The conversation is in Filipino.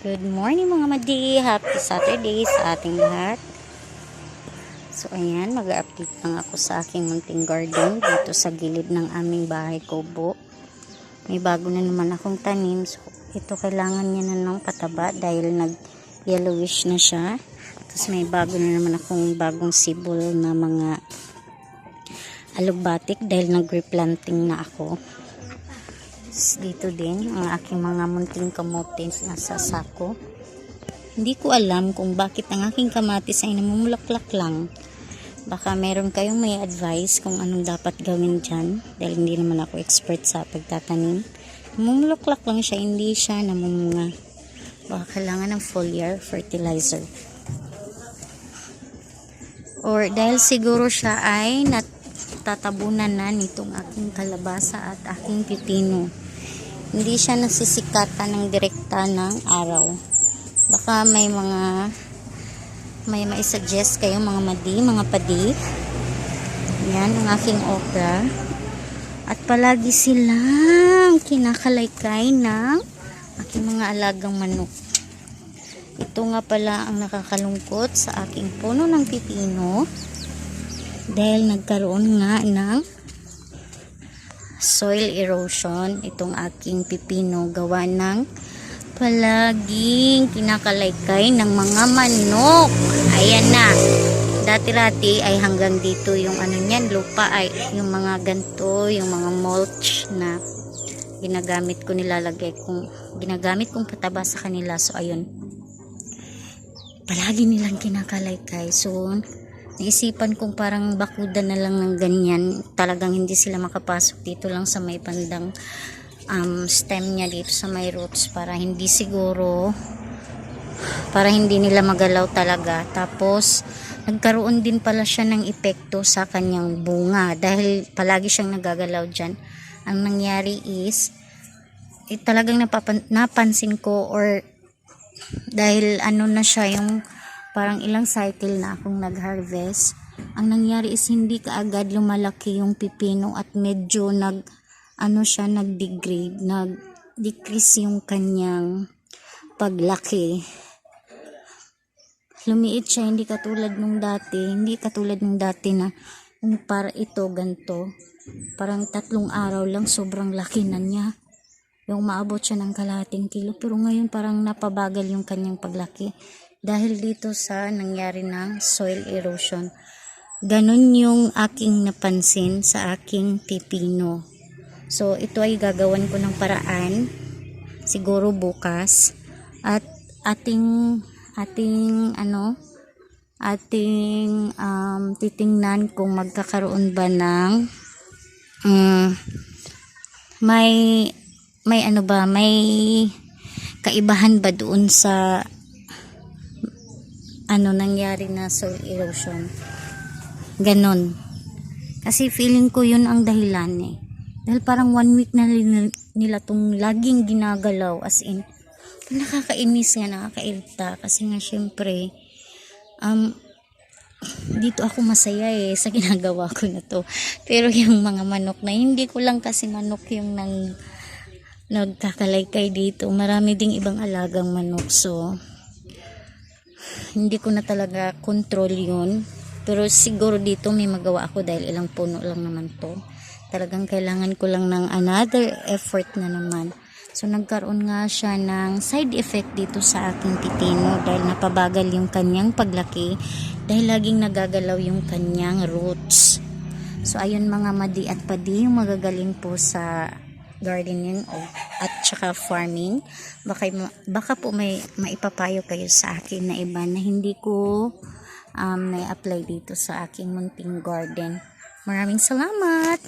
Good morning mga madi. Happy Saturday sa ating lahat. So ayan, mag-update lang ako sa aking munting garden dito sa gilid ng aming bahay kubo. May bago na naman akong tanim. So ito kailangan niya na ng pataba dahil nag yellowish na siya. Tapos may bago na naman akong bagong sibol na mga alugbatik dahil nag-replanting na ako. Dito din ang aking mga munting kamotes nasa sako. Hindi ko alam kung bakit ang aking kamatis ay namumulaklak lang. Baka meron kayong may advice kung anong dapat gawin dyan. Dahil hindi naman ako expert sa pagtatanim. Namumulaklak lang siya, hindi siya namumunga. Baka kailangan ng foliar fertilizer. Or dahil siguro siya ay natatabunan na nitong aking kalabasa at aking pipino. Hindi siya nasisikatan ng direkta ng araw. Baka may mga may mai-suggest kayo mga madi, mga padi. Yan ang aking okra. At palagi silang kinakalaykay ng aking mga alagang manok. Ito nga pala ang nakakalungkot sa aking puno ng pipino dahil nagkaroon nga ng soil erosion itong aking pipino gawa ng palaging kinakalaykay ng mga manok. Ayan na. Dati-rati ay hanggang dito yung ano niyan, lupa ay yung mga ganto, yung mga mulch na ginagamit ko nilalagay kong ginagamit kong pataba sa kanila. So ayun. Palagi nilang kinakalaykay. So naisipan kong parang bakuda na lang ng ganyan. Talagang hindi sila makapasok dito lang sa may bandang um, stem niya dito sa may roots para hindi siguro para hindi nila magalaw talaga. Tapos, nagkaroon din pala siya ng epekto sa kanyang bunga dahil palagi siyang nagagalaw dyan. Ang nangyari is, eh, talagang napapan- napansin ko or dahil ano na siya yung parang ilang cycle na akong nag-harvest. Ang nangyari is hindi kaagad lumalaki yung pipino at medyo nag ano siya nag-degrade, nag-decrease yung kanyang paglaki. Lumiit siya, hindi katulad nung dati, hindi katulad nung dati na yung para ito, ganto. Parang tatlong araw lang, sobrang laki na niya. Yung maabot siya ng kalahating kilo. Pero ngayon parang napabagal yung kanyang paglaki. Dahil dito sa nangyari ng soil erosion. Ganon yung aking napansin sa aking pipino. So, ito ay gagawan ko ng paraan. Siguro bukas. At ating, ating, ano, ating um, titingnan kung magkakaroon ba ng um, may may ano ba may kaibahan ba doon sa ano nangyari na soil erosion. Ganon. Kasi feeling ko yun ang dahilan eh. Dahil parang one week na nila, tong laging ginagalaw as in nakakainis nga nakakairita. Kasi nga syempre um dito ako masaya eh sa ginagawa ko na to. Pero yung mga manok na hindi ko lang kasi manok yung nang nagkakalaykay dito. Marami ding ibang alagang manok so hindi ko na talaga control yun. Pero siguro dito may magawa ako dahil ilang puno lang naman to. Talagang kailangan ko lang ng another effort na naman. So nagkaroon nga siya ng side effect dito sa aking pipino dahil napabagal yung kanyang paglaki. Dahil laging nagagalaw yung kanyang roots. So ayun mga madi at padi yung magagaling po sa gardening o at saka farming. Baka, baka po may maipapayo kayo sa akin na iba na hindi ko um, na-apply dito sa aking munting garden. Maraming salamat